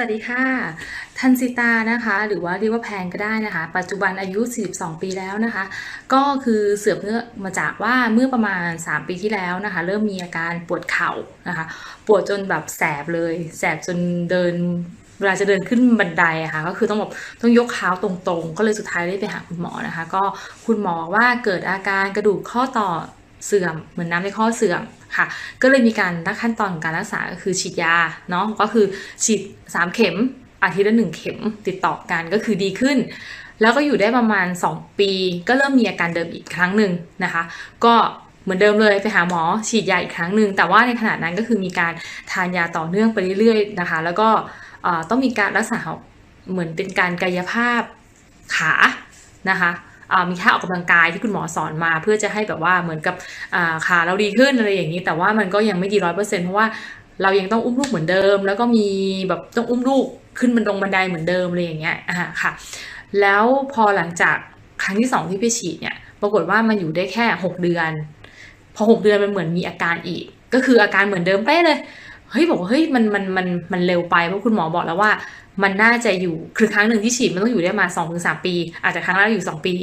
วัสดีค่ะ ทันสิตานะคะ หรือว่าเรียกว่าแพนก็ได้นะคะ ปัจจุบันอายุ 42 ปีแล้วนะคะ ก็คือเสือบเนื่อมาจากว่าเมื่อประมาณ 3 ปีที่แล้วนะคะ เริ่มมีอาการปวดเข่านะคะ ปวดจนแบบแสบเลย แสบจนเดินเวลาจะเดินขึ้นบันไดอะค่ะก็คือต้องแบบต้องยกเท้าตรงๆ ก็เลยสุดท้ายได้ไปหาคุณหมอนะคะ ก็คุณหมอว่าเกิดอาการกระดูกข้อต่อ เสื่อมเหมือนน้ำในข้อเสื่อมค่ะ ก็เลยมีการรักขั้นตอนของการรักษาก็คือฉีดยาเนาะก็คือฉีด 3 เข็มอาทิตย์ละหนึ่งเข็มติดต่อกันก็คือดีขึ้น แล้วก็อยู่ได้ประมาณ 2 ปี ก็เริ่มมีอาการเดิมอีกครั้งหนึ่งนะคะ ก็เหมือนเดิมเลยไปหาหมอฉีดยาอีกครั้งหนึ่งแต่ว่าในขณะนั้นก็คือมีการทานยาต่อเนื่องไปเรื่อยๆนะคะ แล้วก็ต้องมีการรักษาเหมือนเป็นการกายภาพขานะคะ มีท่าออกกำลังกายที่คุณหมอสอนมา เพื่อจะให้แบบว่าเหมือนกับขาเราดีขึ้นอะไรอย่างนี้ แต่ว่ามันก็ยังไม่ดีร้อยเปอร์เซ็นต์เพราะว่าเรายังต้องอุ้มลูกเหมือนเดิม แล้วก็มีแบบต้องอุ้มลูกขึ้นบันดงบันไดเหมือนเดิมอะไรอย่างเงี้ยอ่าค่ะ แล้วพอหลังจากครั้งที่สองที่ไปฉีดเนี่ย ปรากฏว่ามันอยู่ได้แค่ 6 เดือน พอ 6 เดือนมันเหมือนมีอาการอีก ก็คืออาการเหมือนเดิมเป๊ะเลย เฮ้ยบอกว่าเฮ้ยมันมันมันมันเร็วไปเพราะคุณหมอบอกแล้วว่า มันน่าจะอยู่คือครั้งหนึ่งที่ฉีดมันต้องอยู่ได้มา2อถึงสปี อาจจะครั้งแรกอยู่ 2 ปี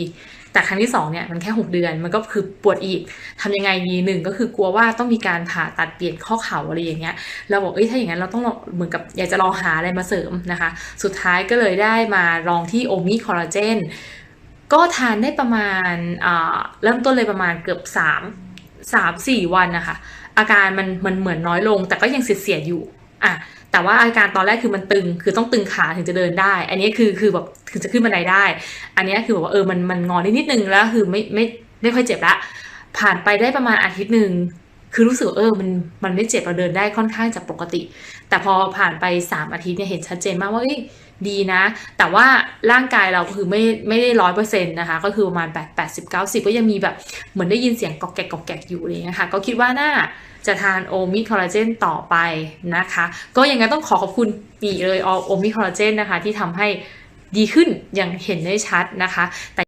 แต่ครั้งที่2เนี่ยมันแค่ 6 เดือนมันก็คือปวดอีกทำยังไงดีหนึ่งก็คือกลัวว่าต้องมีการผ่าตัดเปลี่ยนข้อเข่าอะไรอย่างเงี้ยเราบอกเอ้ยถ้าอย่างนั้นเราต้องเหมือนกับอยากจะลองหาอะไรมาเสริมนะคะ สุดท้ายก็เลยได้มาลองที่โอมิคอลลาเจนก็ทานได้ประมาณเริ่มต้นเลยประมาณเกือบ 3 สามสี่วันนะคะอาการมันมันเหมือนน้อยลง แต่ก็ยังเสียดอยู่อะแต่ว่าอาการตอนแรกคือมันตึง คือต้องตึงขาถึงจะเดินได้ อันนี้คือคือแบบถึงจะขึ้นบันไดได้ อันนี้คือแบบว่าเออมันมันงอนิดนิดนึงแล้วคือไม่ไม่ไม่ค่อยเจ็บละผ่านไปได้ประมาณอาทิตย์หนึ่ง คือรู้สึกเออมันมันไม่เจ็บเราเดินได้ค่อนข้างจะปกติ แต่พอผ่านไป 3 อาทิตย์เนี่ยเห็นชัดเจนมากว่าเอ้ยดีนะ แต่ว่าร่างกายเราก็คือไม่ไม่ได้ร้อยเปอร์เซ็นต์นะคะ ก็คือประมาณ8 80 90ก็ยังมีแบบเหมือนได้ยินเสียงกอกแกกกอกแกกอยู่อะไรอย่างนี้ค่ะก็คิดว่าน่าจะทานโอมิคอลลาเจนต่อไปนะคะ ก็ยังไงต้องขอขอบคุณปีเลยโอมิคอลลาเจนนะคะ ที่ทำให้ดีขึ้นอย่างเห็นได้ชัดนะคะแต่